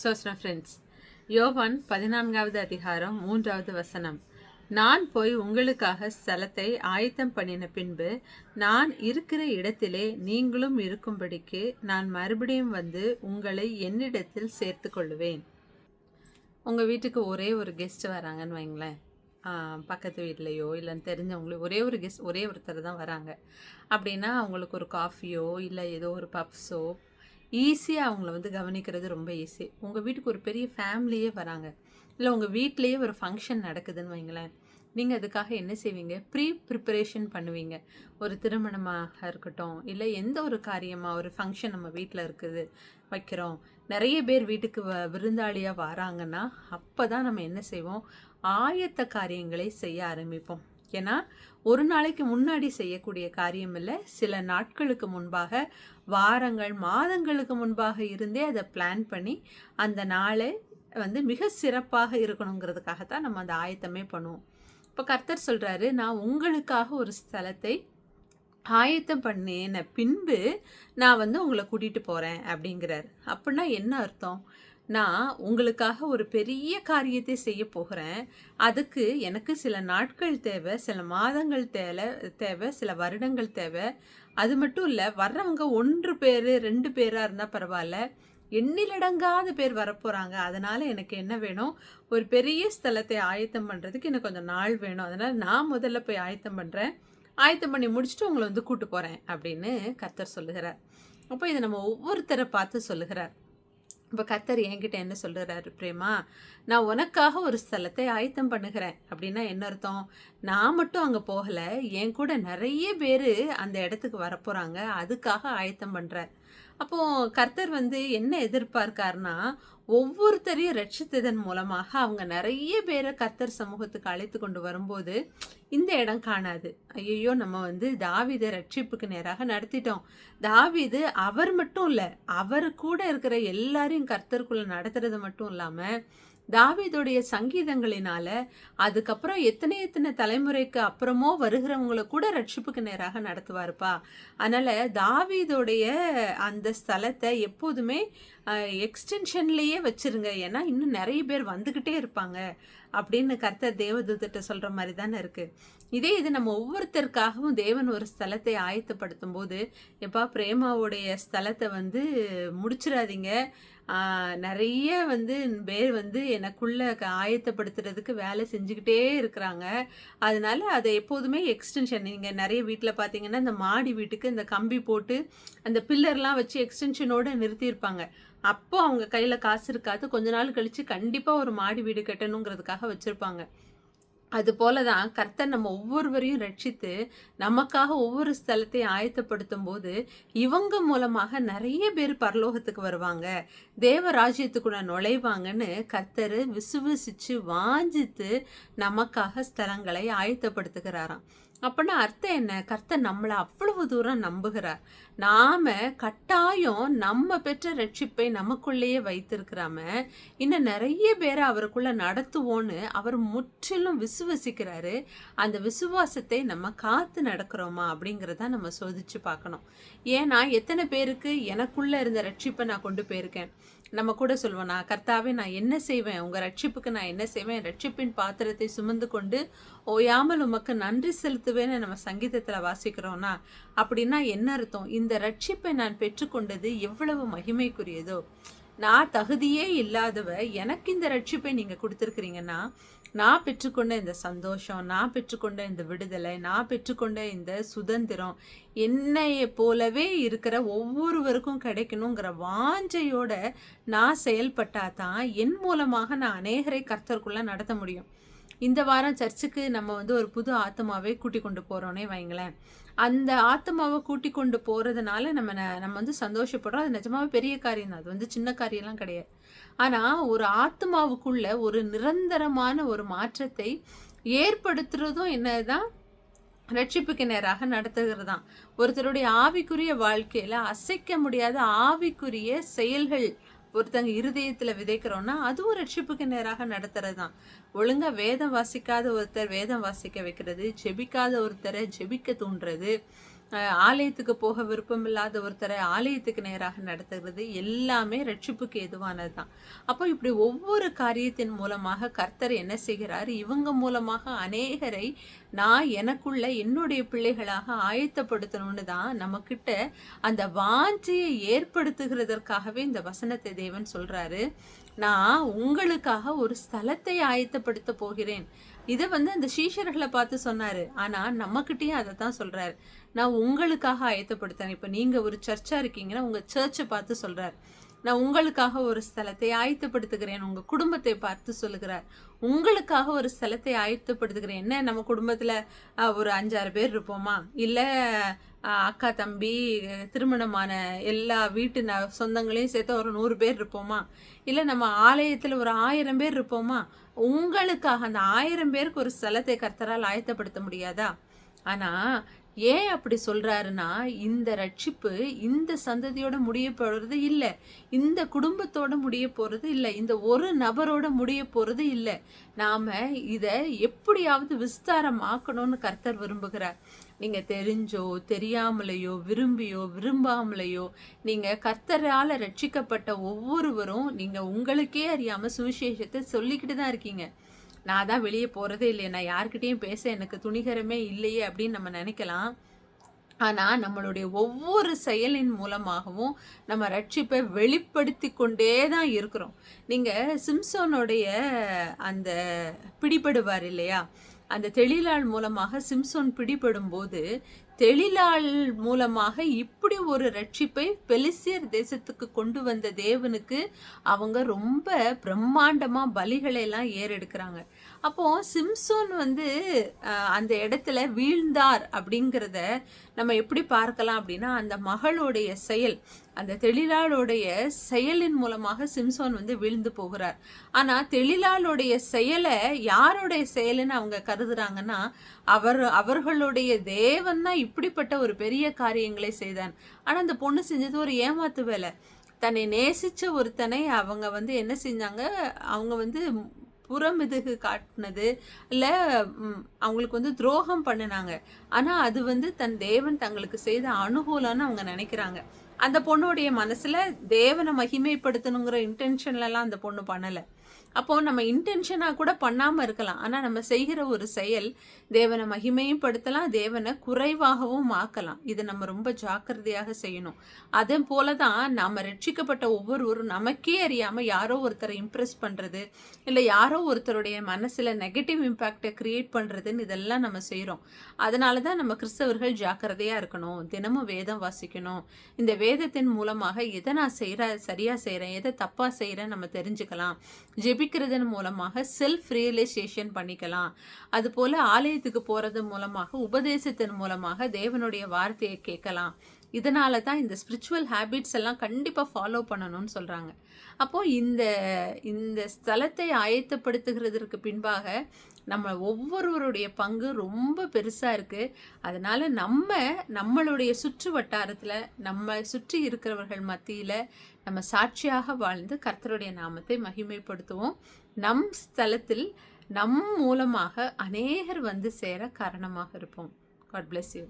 சோஸ்ன friends யோவான் பதினான்காவது அதிகாரம் மூன்றாவது வசனம். நான் போய் உங்களுக்காக ஸ்தலத்தை ஆயத்தம் பண்ணின பின்பு நான் இருக்கிற இடத்திலே நீங்களும் இருக்கும்படிக்கு நான் மறுபடியும் வந்து உங்களை என்னிடத்தில் சேர்த்து கொள்ளுவேன் உங்கள் வீட்டுக்கு ஒரே ஒரு கெஸ்ட் வராங்கன்னு வைங்களேன். பக்கத்து வீட்லேயோ இல்லைன்னு தெரிஞ்சவங்களோ ஒரே ஒரு கெஸ்ட் ஒரே ஒருத்தர் தான் வராங்க. அப்படின்னா அவங்களுக்கு ஒரு காஃபியோ இல்லை ஏதோ ஒரு பப்ஸோ ஈஸியாக அவங்கள வந்து கவனிக்கிறது ரொம்ப ஈஸி உங்கள் வீட்டுக்கு ஒரு பெரிய ஃபேமிலியே வராங்க. இல்லை உங்கள் வீட்லேயே ஒரு ஃபங்க்ஷன் நடக்குதுன்னு வைங்களேன். நீங்கள் அதுக்காக என்ன செய்வீங்க? ப்ரீ ப்ரிப்பரேஷன் பண்ணுவீங்க. ஒரு திருமணமாக இருக்கட்டும் இல்லை எந்த ஒரு காரியமாக ஒரு ஃபங்க்ஷன் நம்ம வீட்டில் இருக்குது வைக்கிறோம். நிறைய பேர் வீட்டுக்கு வ விருந்தாளியாக வராங்கன்னா அப்போ தான் நம்ம என்ன செய்வோம்? ஆயத்த காரியங்களை செய்ய ஆரம்பிப்போம். ஏன்னா ஒரு நாளைக்கு முன்னாடி செய்யக்கூடிய காரியம் இல்லை சில நாட்களுக்கு முன்பாக வாரங்கள் மாதங்களுக்கு முன்பாக இருந்தே அதை பிளான் பண்ணி அந்த நாளை வந்து மிக சிறப்பாக இருக்கணுங்கிறதுக்காகத்தான் நம்ம அந்த ஆயத்தமே பண்ணுவோம். இப்போ கர்த்தர் சொல்கிறாரு நான் உங்களுக்காக ஒரு ஸ்தலத்தை ஆயத்தம் பண்ணேன பின்பு நான் வந்து உங்களை கூட்டிகிட்டு போகிறேன் அப்படிங்கிறார். அப்படின்னா என்ன அர்த்தம்? நான் உங்களுக்காக ஒரு பெரிய காரியத்தை செய்ய போகிறேன். அதுக்கு எனக்கு சில நாட்கள் தேவை சில மாதங்கள் தேவை தேவை சில வருடங்கள் தேவை. அது மட்டும் இல்லை வர்றவங்க ஒன்று பேர் ரெண்டு பேராக இருந்தால் பரவாயில்ல. எண்ணிலடங்காத பேர் வரப்போகிறாங்க அதனால் எனக்கு என்ன வேணும்? ஒரு பெரிய ஸ்தலத்தை ஆயத்தம் பண்ணுறதுக்கு எனக்கு கொஞ்சம் நாள் வேணும். அதனால் நான் முதல்ல போய் ஆயத்தம் பண்ணுறேன் ஆயத்தம் பண்ணி முடிச்சுட்டு உங்களை வந்து கூட்டு போகிறேன் அப்படின்னு கர்த்தர் சொல்லுகிறார். அப்போ இதை நம்ம ஒவ்வொருத்தரை பார்த்து சொல்லுகிறார். இப்போ கர்த்தர் என்கிட்ட என்ன சொல்கிறாரு பிரேமா? நான் உனக்காக ஒரு ஸ்தலத்தை ஆயத்தம் பண்ணுகிறேன். அப்படின்னா என்ன அர்த்தம்? நான் மட்டும் அங்கே போகலை. என் கூட நிறைய பேர் அந்த இடத்துக்கு வரப்போகிறாங்க அதுக்காக ஆயத்தம் பண்ணுறேன் அப்போ கர்த்தர் வந்து என்ன எதிர்பார்க்காருன்னா ஒவ்வொருத்தரையும் ரட்சித்ததன் மூலமாக அவங்க நிறைய பேரை கர்த்தர் சமூகத்துக்கு அழைத்து கொண்டு வரும்போது இந்த இடம் காணாது. ஐயோ நம்ம வந்து தாவீதை ரட்சிப்புக்கு நேராக நடத்திட்டோம். தாவிது அவர் மட்டும் இல்லை அவர் கூட இருக்கிற எல்லாரையும் கர்த்தருக்குள்ள நடத்துறது மட்டும் இல்லாமல் தாவீதுடைய சங்கீதங்களினால அதுக்கப்புறம் எத்தனை எத்தனை தலைமுறைக்கு அப்புறமோ வருகிறவங்கள கூட ரட்சிப்புக்கு நேராக நடத்துவாருப்பா. அதனால தாவீதுடைய அந்த ஸ்தலத்தை எப்போதுமே எக்ஸ்டென்ஷன்லேயே வச்சிருங்க. ஏன்னா இன்னும் நிறைய பேர் வந்துக்கிட்டே இருப்பாங்க. அப்படின்னு கர்த்தர் தேவதூத்திட்ட சொல்கிற மாதிரி தானே இருக்குது இதே இது நம்ம ஒவ்வொருத்தருக்காகவும் தேவன் ஒரு ஸ்தலத்தை ஆயத்தப்படுத்தும் போது எப்பா பிரேமாவுடைய ஸ்தலத்தை வந்து முடிச்சிடாதீங்க. நிறைய வந்து பேர் வந்து எனக்குள்ள க- ஆயத்தப்படுத்துறதுக்கு வேலை செஞ்சுக்கிட்டே இருக்கிறாங்க. அதனால அதை எப்போதுமே எக்ஸ்டென்ஷன் நீங்கள் நிறைய வீட்டில் பார்த்தீங்கன்னா இந்த மாடி வீட்டுக்கு இந்த கம்பி போட்டு அந்த பில்லர்லாம் வச்சு எக்ஸ்டென்ஷனோடு நிறுத்தியிருப்பாங்க. அப்போ அவங்க கையில் காசு இருக்காது. கொஞ்ச நாள் கழித்து கண்டிப்பாக ஒரு மாடி வீடு கட்டணுங்கிறதுக்காக வச்சுருப்பாங்க. அது போல தான் கர்த்தர் நம்ம ஒவ்வொருவரையும் ரட்சித்து நமக்காக ஒவ்வொரு ஸ்தலத்தையும் ஆயத்தப்படுத்தும் போது இவங்க மூலமாக நிறைய பேர் பரலோகத்துக்கு வருவாங்க. தேவ ராஜ்யத்துக்குள்ள நுழைவாங்கன்னு கர்த்தர் விசுவசிச்சு வாஞ்சித்து நமக்காக ஸ்தலங்களை ஆயத்தப்படுத்துகிறாராம். அப்படின்னா அர்த்தம் என்ன? கர்த்தர் நம்மளை அவ்வளவு தூரம் நம்புகிறார். நாம கட்டாயம் நம்ம பெற்ற ரட்சிப்பை நமக்குள்ளேயே வைத்திருக்கிறாம இன்னும் நிறைய பேரை அவருக்குள்ள நடத்துவோன்னு அவர் முற்றிலும் விசுவசிக்கிறாரு. அந்த விசுவாசத்தை நம்ம காத்து நடக்கிறோமா அப்படிங்கிறத நம்ம சோதிச்சு பார்க்கணும். ஏன்னா எத்தனை பேருக்கு எனக்குள்ள இருந்த ரட்சிப்பை நான் கொண்டு போயிருக்கேன்? நம்ம கூட சொல்லுவோம் நான் கர்த்தாவே நான் என்ன செய்வேன்? உங்கள் ரட்சிப்புக்கு நான் என்ன செய்வேன்? ரட்சிப்பின் பாத்திரத்தை சுமந்து கொண்டு ஓயாமல் உமக்கு நன்றி செலுத்துவேன்னு நம்ம சங்கீதத்துல வாசிக்கிறோம்னா அப்படின்னா என்ன அர்த்தம்? இந்த ரட்சிப்பை நான் பெற்றுக்கொண்டது எவ்வளவு மகிமைக்குரியதோ. நான் தகுதியே இல்லாதவ எனக்கு இந்த ரட்சிப்பை நீங்க கொடுத்துருக்கிறீங்கன்னா நான் பெற்றுக்கொண்ட இந்த சந்தோஷம் நான் பெற்றுக்கொண்ட இந்த விடுதலை நான் பெற்றுக்கொண்ட இந்த சுதந்திரம் என்னைய போலவே இருக்கிற ஒவ்வொருவருக்கும் கிடைக்கணுங்கிற வாஞ்சையோட நான் செயல்பட்டா தான் என் மூலமாக நான் அநேகரை கர்த்தருக்குள்ள நடத்த முடியும். இந்த வாரம் சர்ச்சுக்கு நம்ம வந்து ஒரு புது ஆத்மாவை கூட்டி கொண்டு போறோன்னே வைங்களேன். அந்த ஆத்மாவை கூட்டி கொண்டு போகிறதுனால நம்ம ந- நம்ம வந்து சந்தோஷப்படுறோம். அது நிஜமாவே பெரிய காரியம் தான். அது வந்து சின்ன காரியம்லாம் கிடையாது. ஆனால் ஒரு ஆத்மாவுக்குள்ள ஒரு நிரந்தரமான ஒரு மாற்றத்தை ஏற்படுத்துறதும் என்னதான் ரட்சிப்புக்கு நேராக நடத்துகிறது தான் ஒருத்தருடைய ஆவிக்குரிய வாழ்க்கையில் அசைக்க முடியாத ஆவிக்குரிய செயல்கள் ஒருத்தங்க இருதயத்துல விதைக்கிறோம்னா அதுவும் ரட்சிப்புக்கு நேராக நடத்துறது தான் ஒழுங்கா வேதம் வாசிக்காத ஒருத்தர் வேதம் வாசிக்க வைக்கிறது ஜெபிக்காத ஒருத்தரை ஜெபிக்க தூண்டுறது ஆலயத்துக்கு போக விருப்பமில்லாத ஒருத்தரை ஆலயத்துக்கு நேராக நடத்துகிறது எல்லாமே ரட்சிப்புக்கு எதுவானது தான் அப்போ இப்படி ஒவ்வொரு காரியத்தின் மூலமாக கர்த்தர் என்ன செய்கிறார்? இவங்க மூலமாக அநேகரை நான் எனக்குள்ள என்னுடைய பிள்ளைகளாக ஆயத்தப்படுத்தணும்னு தான் நம்மக்கிட்ட அந்த வாஞ்சியை ஏற்படுத்துகிறதற்காகவே இந்த வசனத்தை தேவன் சொல்றாரு. நான் உங்களுக்காக ஒரு ஸ்தலத்தை ஆயத்தப்படுத்த போகிறேன். இதை வந்து அந்த சீஷர்களை பார்த்து சொன்னாரு. ஆனா நம்மக்கிட்டேயும் அதை தான் சொல்றாரு. நான் உங்களுக்காக ஆயத்தப்படுத்தேன் இப்போ நீங்கள் ஒரு சர்ச்சாக இருக்கீங்கன்னா உங்கள் சர்ச்சை பார்த்து சொல்கிறார் நான் உங்களுக்காக ஒரு ஸ்தலத்தை ஆயத்தப்படுத்துகிறேன். உங்கள் குடும்பத்தை பார்த்து சொல்லுகிறார். உங்களுக்காக ஒரு ஸ்தலத்தை ஆயத்தப்படுத்துகிறேன். என்ன நம்ம குடும்பத்தில் ஒரு அஞ்சாறு பேர் இருப்போமா? இல்லை அக்கா தம்பி திருமணமான எல்லா வீட்டு ந- சொந்தங்களையும் சேர்த்து ஒரு நூறு பேர் இருப்போமா? இல்லை நம்ம ஆலயத்தில் ஒரு ஆயிரம் பேர் இருப்போமா? உங்களுக்காக அந்த ஆயிரம் பேருக்கு ஒரு ஸ்தலத்தை கர்த்தரால் ஆயத்தப்படுத்த முடியாதா? ஆனா ஏன் அப்படி சொல்கிறாருன்னா இந்த ரட்சிப்பு இந்த சந்ததியோட முடிய போகிறது இல்லை. இந்த குடும்பத்தோட முடிய போகிறது இல்லை. இந்த ஒரு நபரோட முடிய போகிறது இல்லை. நாம் இதை எப்படியாவது விஸ்தாரமாக்கணும்னு கர்த்தர் விரும்புகிறார். நீங்கள் தெரிஞ்சோ தெரியாமலையோ விரும்பியோ விரும்பாமலையோ நீங்கள் கர்த்தரால் ரட்சிக்கப்பட்ட ஒவ்வொருவரும் நீங்கள் உங்களுக்கே அறியாமல் சுவிசேஷத்தை சொல்லிக்கிட்டு தான் இருக்கீங்க. நான் தான் வெளியே போறதே இல்லையே. நான் யார்கிட்டயும் பேச எனக்கு துணிகரமே இல்லையே அப்படின்னு நம்ம நினைக்கலாம். ஆனா நம்மளுடைய ஒவ்வொரு செயலின் மூலமாகவும் நம்ம ரட்சிப்பை வெளிப்படுத்தி கொண்டே தான் இருக்கிறோம். நீங்க சிம்சோனுடைய அந்த பிடிபடுவார் இல்லையா? அந்த தெளிலாள் மூலமாக சிம்சோன் பிடிபடும் போது தெளிலாள் மூலமாக இப்படி ஒரு ரட்சிப்பை பெலிசியர் தேசத்துக்கு கொண்டு வந்த தேவனுக்கு அவங்க ரொம்ப பிரம்மாண்டமாக பலிகளை எல்லாம் ஏறெடுக்கிறாங்க. அப்போ சிம்சோன் வந்து அந்த இடத்துல வீழ்ந்தார் அப்படிங்கிறத நம்ம எப்படி பார்க்கலாம் அப்படின்னா அந்த மகளுடைய செயல் அந்த தெளிலாளுடைய செயலின் மூலமாக சிம்சோன் வந்து விழுந்து போகிறார். ஆனால் தெளிலாளுடைய செயலை யாருடைய செயலுன்னு அவங்க கருதுறாங்கன்னா அவர் அவர்களுடைய தேவன் தான் இப்படிப்பட்ட ஒரு பெரிய காரியங்களை செய்தான். ஆனால் அந்த பொண்ணு செஞ்சது ஒரு ஏமாத்து வேலை. தன்னை நேசித்த ஒருத்தனை அவங்க வந்து என்ன செஞ்சாங்க? அவங்க வந்து புறமிதுகு காட்டினது இல்லை அவங்களுக்கு வந்து துரோகம் பண்ணினாங்க. ஆனால் அது வந்து தன் தேவன் தங்களுக்கு செய்த அனுகூலம்னு அவங்க நினைக்கிறாங்க. அந்த பொண்ணுடைய மனசுல தேவனை மகிமைப்படுத்தணுங்கிற இன்டென்ஷன்லலாம் அந்த பொண்ணு பண்ணலை. அப்போ நம்ம இன்டென்ஷனாக கூட பண்ணாமல் இருக்கலாம். ஆனால் நம்ம செய்கிற ஒரு செயல் தேவனை மகிமையும் படுத்தலாம் தேவனை குறைவாகவும் ஆக்கலாம். இது நம்ம ரொம்ப ஜாக்கிரதையாக செய்யணும். அதே போல தான் நாம் ரட்சிக்கப்பட்ட ஒவ்வொருவரும் நமக்கே அறியாமல் யாரோ ஒருத்தரை இம்ப்ரெஸ் பண்ணுறது இல்லை யாரோ ஒருத்தருடைய மனசில் நெகட்டிவ் இம்பேக்டை கிரியேட் பண்ணுறதுன்னு இதெல்லாம் நம்ம செய்கிறோம் அதனால தான் நம்ம கிறிஸ்தவர்கள் ஜாக்கிரதையாக இருக்கணும். தினமும் வேதம் வாசிக்கணும். இந்த வேதத்தின் மூலமாக எதை நான் செய்கிற சரியாக செய்கிறேன் எதை தப்பாக செய்கிறேன் நம்ம தெரிஞ்சுக்கலாம். ஜெபிக்கிறதன் மூலமாக செல்ஃப் ரியலைசேஷன் பண்ணிக்கலாம். அதுபோல் ஆலயத்துக்கு போகிறது மூலமாக உபதேசத்தின் மூலமாக தேவனுடைய வார்த்தையை கேட்கலாம். இதனால தான் இந்த ஸ்பிரிச்சுவல் ஹேபிட்ஸ் எல்லாம் கண்டிப்பாக ஃபாலோ பண்ணணும்னு சொல்கிறாங்க அப்போது இந்த இந்த ஸ்தலத்தை ஆயத்தப்படுத்துகிறதற்கு பின்பாக நம்ம ஒவ்வொருவருடைய பங்கு ரொம்ப பெருசாக இருக்குது அதனால் நம்ம நம்மளுடைய சுற்று வட்டாரத்தில் நம்ம சுற்றி இருக்கிறவர்கள் மத்தியில் நம்ம சாட்சியாக வாழ்ந்து கர்த்தருடைய நாமத்தை மகிமைப்படுத்துவோம். நம் ஸ்தலத்தில் நம் மூலமாக அநேகர் வந்து சேர காரணமாக இருப்போம். God bless you